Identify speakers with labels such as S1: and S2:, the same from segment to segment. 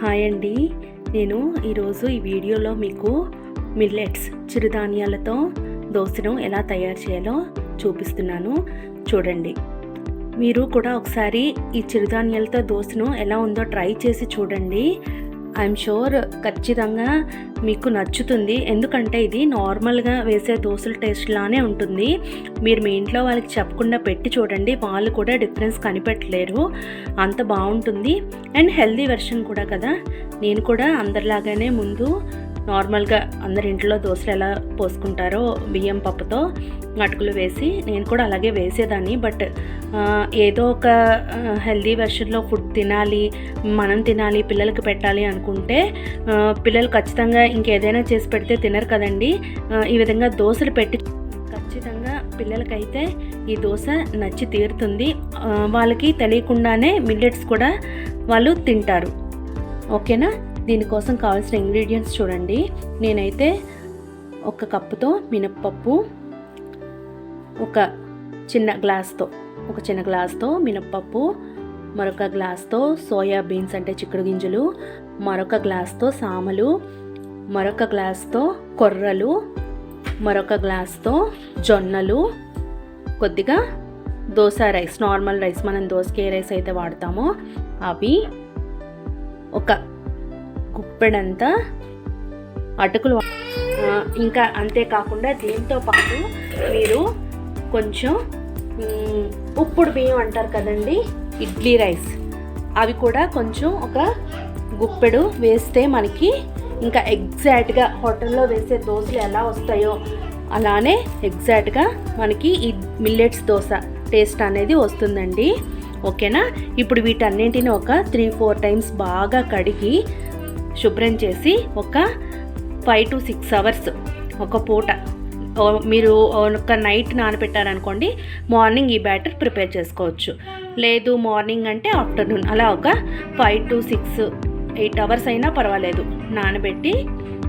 S1: Hi అండి. నేను ఈరోజు ఈ వీడియోలో మీకు మిల్లెట్స్ చిరుధాన్యాలతో దోశను ఎలా తయారు చేయాలో చూపిస్తున్నాను. చూడండి. మీరు కూడా ఒకసారి ఈ చిరుధాన్యాలతో దోశను ఎలా ఉందో ట్రై చేసి చూడండి. ఐఎమ్ షూర్ ఖచ్చితంగా మీకు నచ్చుతుంది. ఎందుకంటే ఇది నార్మల్గా వేసే దోశల టేస్ట్ లానే ఉంటుంది. మీరు మీ ఇంట్లో వాళ్ళకి చెప్పకుండా పెట్టి చూడండి వాళ్ళు కూడా డిఫరెన్స్ కనిపెట్టలేరు. అంత బాగుంటుంది. అండ్ హెల్దీ వెర్షన్ కూడా కదా. నేను కూడా అందరిలాగానే ముందు నార్మల్గా అందరి ఇంట్లో దోశలు ఎలా పోసుకుంటారో బియ్యం పప్పుతో అటుకులు వేసి నేను కూడా అలాగే వేసేదాన్ని. బట్ ఏదో ఒక హెల్దీ వెర్షన్లో ఫుడ్ తినాలి మనం తినాలి పిల్లలకి పెట్టాలి అనుకుంటే పిల్లలు ఖచ్చితంగా ఇంకేదైనా చేసి పెడితే తినరు కదండి. ఈ విధంగా దోశలు పెట్టి ఖచ్చితంగా పిల్లలకైతే ఈ దోశ నచ్చి తీరుతుంది. వాళ్ళకి తెలియకుండానే మిల్లెట్స్ కూడా వాళ్ళు తింటారు. ఓకేనా? దీనికోసం కావాల్సిన ఇంగ్రీడియంట్స్ చూడండి. నేనైతే ఒక కప్పుతో మినప్పప్పు ఒక చిన్న గ్లాస్తో ఒక చిన్న గ్లాస్తో మినప్పప్పు మరొక గ్లాస్తో సోయా బీన్స్ అంటే చిక్కుడు గింజలు మరొక గ్లాస్తో సామలు మరొక గ్లాస్తో కొర్రలు మరొక గ్లాస్తో జొన్నలు కొద్దిగా దోశ రైస్ నార్మల్ రైస్ మనం దోసకే ఏ రైస్ అయితే వాడతామో అవి ఒక గుప్పెడంతా అటుకులు ఇంకా అంతేకాకుండా దీంతో పాటు మీరు కొంచెం ఉప్పుడు బియ్యం అంటారు కదండి ఇడ్లీ రైస్. అవి కూడా కొంచెం ఒక గుప్పెడు వేస్తే మనకి ఇంకా ఎగ్జాక్ట్గా హోటల్లో వేసే దోశలు ఎలా వస్తాయో అలానే ఎగ్జాక్ట్గా మనకి ఈ మిల్లెట్స్ దోశ టేస్ట్ అనేది వస్తుందండి. ఓకేనా? ఇప్పుడు వీటన్నింటిని ఒక త్రీ ఫోర్ టైమ్స్ బాగా కడిగి శుభ్రం చేసి ఒక ఫైవ్ టు సిక్స్ అవర్స్ ఒక పూట. ఓ, మీరు ఒక నైట్ నానబెట్టారనుకోండి మార్నింగ్ ఈ బ్యాటర్ ప్రిపేర్ చేసుకోవచ్చు. లేదు మార్నింగ్ అంటే ఆఫ్టర్నూన్ అలా ఒక five to six eight hours అయినా పర్వాలేదు. నానబెట్టి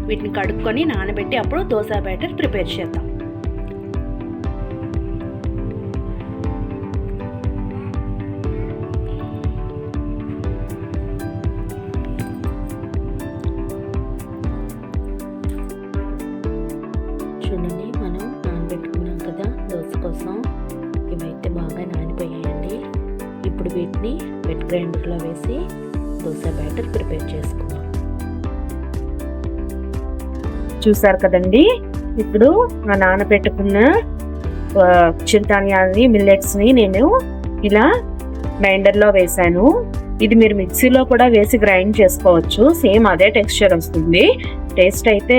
S1: వీటిని కడుక్కొని నానబెట్టి అప్పుడు దోశ బ్యాటర్ ప్రిపేర్ చేద్దాం. గ్రైండర్లో వేసి దోశ బ్యాటర్ ప్రిపేర్ చేసుకున్నాం చూసారు కదండి? ఇప్పుడు మా నాన్న పెట్టుకున్న చిరుధాన్యాన్ని మిల్లెట్స్ని నేను ఇలా గ్రైండర్లో వేసాను ఇది మీరు మిక్సీలో కూడా వేసి గ్రైండ్ చేసుకోవచ్చు. సేమ్ అదే టెక్స్చర్ వస్తుంది. టేస్ట్ అయితే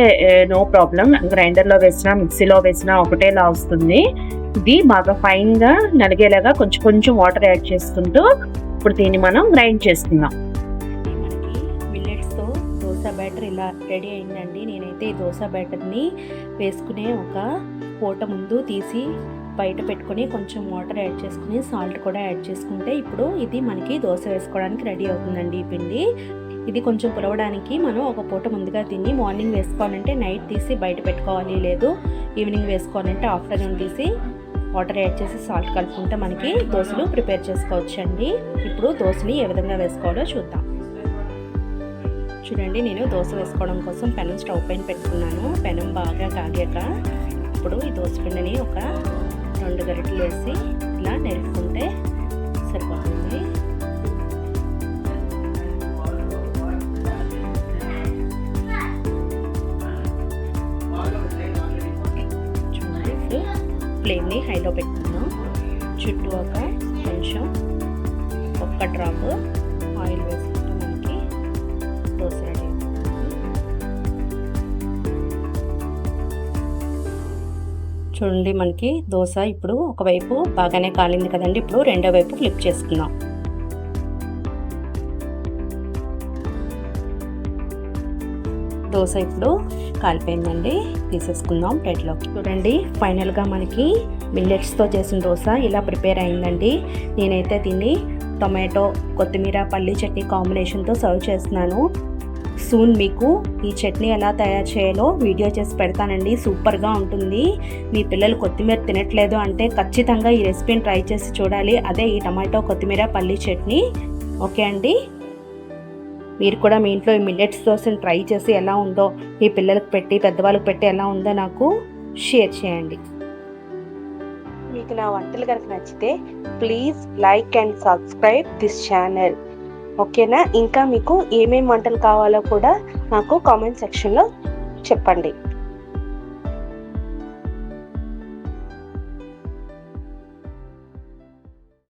S1: నో ప్రాబ్లం. గ్రైండర్లో వేసినా మిక్సీలో వేసినా ఒకటేలా వస్తుంది. ఇది బాగా ఫైన్గా నలిగేలాగా కొంచెం కొంచెం వాటర్ యాడ్ చేసుకుంటూ ఇప్పుడు దీన్ని మనం గ్రైండ్ చేసుకుందాం. మనకి మిల్లెట్స్తో దోశ బ్యాటర్ ఇలా రెడీ అయిందండి. నేనైతే ఈ దోశ బ్యాటర్ని వేసుకునే ఒక పూట ముందు తీసి బయట పెట్టుకొని కొంచెం వాటర్ యాడ్ చేసుకుని సాల్ట్ కూడా యాడ్ చేసుకుంటే ఇప్పుడు ఇది మనకి దోశ వేసుకోవడానికి రెడీ అవుతుందండి ఈ పిండి. ఇది కొంచెం పులవడానికి మనం ఒక పూట ముందుగా తిని మార్నింగ్ వేసుకోవాలంటే నైట్ తీసి బయట పెట్టుకోవాలి లేదు. ఈవినింగ్ వేసుకోవాలంటే ఆఫ్టర్నూన్ తీసి వాటర్ యాడ్ చేసి సాల్ట్ కలుపుకుంటే మనకి దోశలు ప్రిపేర్ చేసుకోవచ్చండి. ఇప్పుడు దోశని ఏ విధంగా వేసుకోవాలో చూద్దాం. చూడండి నేను దోశ వేసుకోవడం కోసం పెనం స్టవ్ పైన పెట్టుకున్నాను. పెనం బాగా కాగాక ఇప్పుడు ఈ దోశ పిండిని ఒక రెండు గరిటలు వేసి ఇలా నెరుపుకుంటే సరిపోతుంది. ఫ్లేమ్ని హైలో పెట్టుకుందాం. చుట్టూ ఒక కొంచెం ఒక్క డ్రాప్ ఆయిల్ వేసుకుంటే మనకి దోశ రెడీ చూడండి మనకి దోశ ఇప్పుడు ఒకవైపు బాగానే కాలింది కదండి. ఇప్పుడు రెండో వైపు ఫ్లిప్ చేసుకుందాం. దోశ ఇప్పుడు కాలిపోయిందండి. తీసేసుకుందాం ప్లేట్లో చూడండి ఫైనల్గా మనకి మిల్లెట్స్తో చేసిన దోశ ఇలా ప్రిపేర్ అయిందండి. నేనైతే దీన్ని టొమాటో కొత్తిమీర పల్లి చట్నీ కాంబినేషన్తో సర్వ్ చేస్తున్నాను. సూన్ మీకు ఈ చట్నీ ఎలా తయారు చేయాలో వీడియో చేసి పెడతానండి. సూపర్గా ఉంటుంది. మీ పిల్లలు కొత్తిమీర తినట్లేదు అంటే ఖచ్చితంగా ఈ రెసిపీని ట్రై చేసి చూడాలి. అదే ఈ టమాటో కొత్తిమీర పల్లి చట్నీ. ఓకే అండి. మీరు కూడా మీ ఇంట్లో ఈ మిల్లెట్స్ దోశని ట్రై చేసి ఎలా ఉందో మీ పిల్లలకు పెట్టి పెద్దవాళ్ళకి పెట్టి ఎలా ఉందో నాకు షేర్ చేయండి. మీకు నా వంటలు కనుక నచ్చితే please like and subscribe this channel ఓకేనా ఇంకా మీకు ఏమేమి వంటలు కావాలో కూడా నాకు కామెంట్ సెక్షన్లో చెప్పండి.